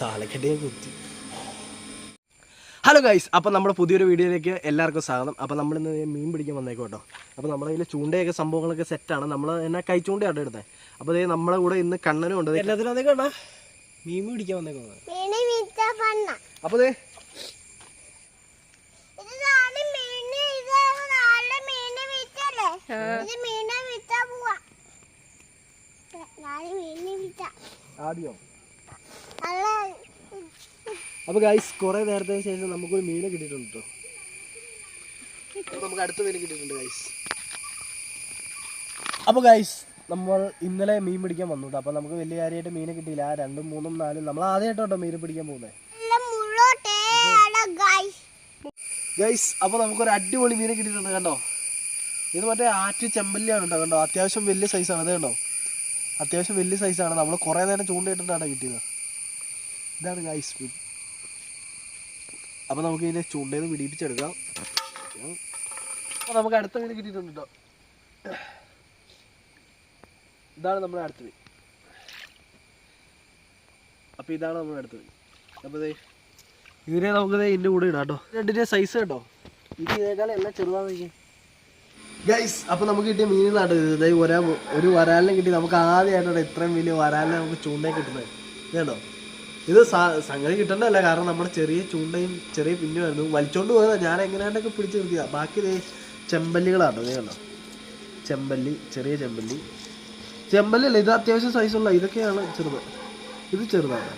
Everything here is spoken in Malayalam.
താലക്കെട്ടിയെ കുത്തി. ഹലോ ഗൈസ് അപ്പോൾ നമ്മുടെ പുതിയൊരു വീഡിയോയിലേക്ക് എല്ലാവർക്കും സ്വാഗതം. അപ്പോൾ നമ്മളിന്ന് മീൻ പിടിക്കാൻ വന്നേക്കും കേട്ടോ. അപ്പോൾ നമ്മുടെ കയ്യിൽ ചൂണ്ടയൊക്കെ സംഭവങ്ങളൊക്കെ സെറ്റാണ് നമ്മൾ എന്നാ കൈ ചൂണ്ടയാണ് എടുത്തത് അപ്പോൾ ദേ നമ്മളെ കൂടെ ഇന്ന് കണ്ണനും ഉണ്ട്. എല്ലാത്തിനും അതേ മീൻ പിടിക്കാൻ വന്നേക്കും മീന് വിറ്റ പണ്ണ അപ്പോൾ ആദ്യോ. അപ്പോൾ ഗൈസ് കുറേ നേരത്തിന് ശേഷം നമുക്കൊരു മീനെ കിട്ടിയിട്ടുണ്ട് കേട്ടോ നമുക്ക് അടുത്ത മീൻ കിട്ടിയിട്ടുണ്ട് ഗൈസ് അപ്പോൾ ഗൈസ് നമ്മൾ ഇന്നലെ മീൻ പിടിക്കാൻ വന്നു കേട്ടോ അപ്പോൾ നമുക്ക് വലിയ കാര്യമായിട്ട് മീനെ കിട്ടിയില്ല. രണ്ടും മൂന്നും നാലും നമ്മൾ ആദ്യമായിട്ടോ മീൻ പിടിക്കാൻ പോകുന്നത് ഗൈസ് അപ്പോൾ നമുക്കൊരു അടിപൊളി മീനെ കിട്ടിയിട്ടുണ്ട് കണ്ടോ? ഇത് മറ്റേ ആറ്റ് ചെമ്പല്ലിയാണ് കേട്ടോ കണ്ടോ? അത്യാവശ്യം വലിയ സൈസാണ് അതേ കണ്ടോ? അത്യാവശ്യം വലിയ സൈസാണ് നമ്മൾ കുറേ നേരം ചൂണ്ടയിട്ടിട്ടാണ് കിട്ടിയത്. ഇതാണ് ഗൈസ് മീൻ അപ്പോൾ നമുക്ക് ഇതിനെ ചൂണ്ടയിൽ നിന്ന് പിടിപ്പിച്ചെടുക്കാം. അപ്പോൾ നമുക്ക് അടുത്ത മീൻ കിട്ടിയിട്ടുണ്ട് കേട്ടോ ഇതാണ് നമ്മുടെ അടുത്ത മീൻ. അപ്പോൾ ഇതാണ് നമ്മുടെ അടുത്ത മീൻ. അപ്പോൾ ഇതിനെ നമുക്ക് ദേ ഇതിന്റെ കൂടെ ഇടാം കേട്ടോ. രണ്ടിന്റെ സൈസ് കേട്ടോ. ഇത് ഇതേക്കാളും എല്ലാം ചെറുതാണെന്ന് ഗൈസ് അപ്പോൾ നമുക്ക് കിട്ടിയ മീനുകളാണ് ഇത്. ദേ ഒരാ വരാലിനെ കിട്ടി. നമുക്ക് ആദ്യമായിട്ടാണ് ഇത്രയും വലിയ വരാലിനെ നമുക്ക് ചൂണ്ടയിൽ കിട്ടുന്നത്. കേട്ടോ ഇത് സംഗതി കിട്ടണ്ടല്ല കാരണം നമ്മുടെ ചെറിയ ചൂണ്ടയും ചെറിയ പിന്നുമായിരുന്നു വലിച്ചോണ്ട് പോയതാണ് ഞാൻ എങ്ങനെയാണ്ടൊക്കെ പിടിച്ച് നിർത്തിയ ബാക്കി ഇതേ ചെമ്പല്ലികളാണ്. ഇത് ചെമ്പല്ലി ചെറിയ ചെമ്പല്ലി. ചെമ്പല്ലി അല്ല ഇത് അത്യാവശ്യം സൈസുള്ള ഇതൊക്കെയാണ് ചെറുത്. ഇത് ചെറുതാണ്.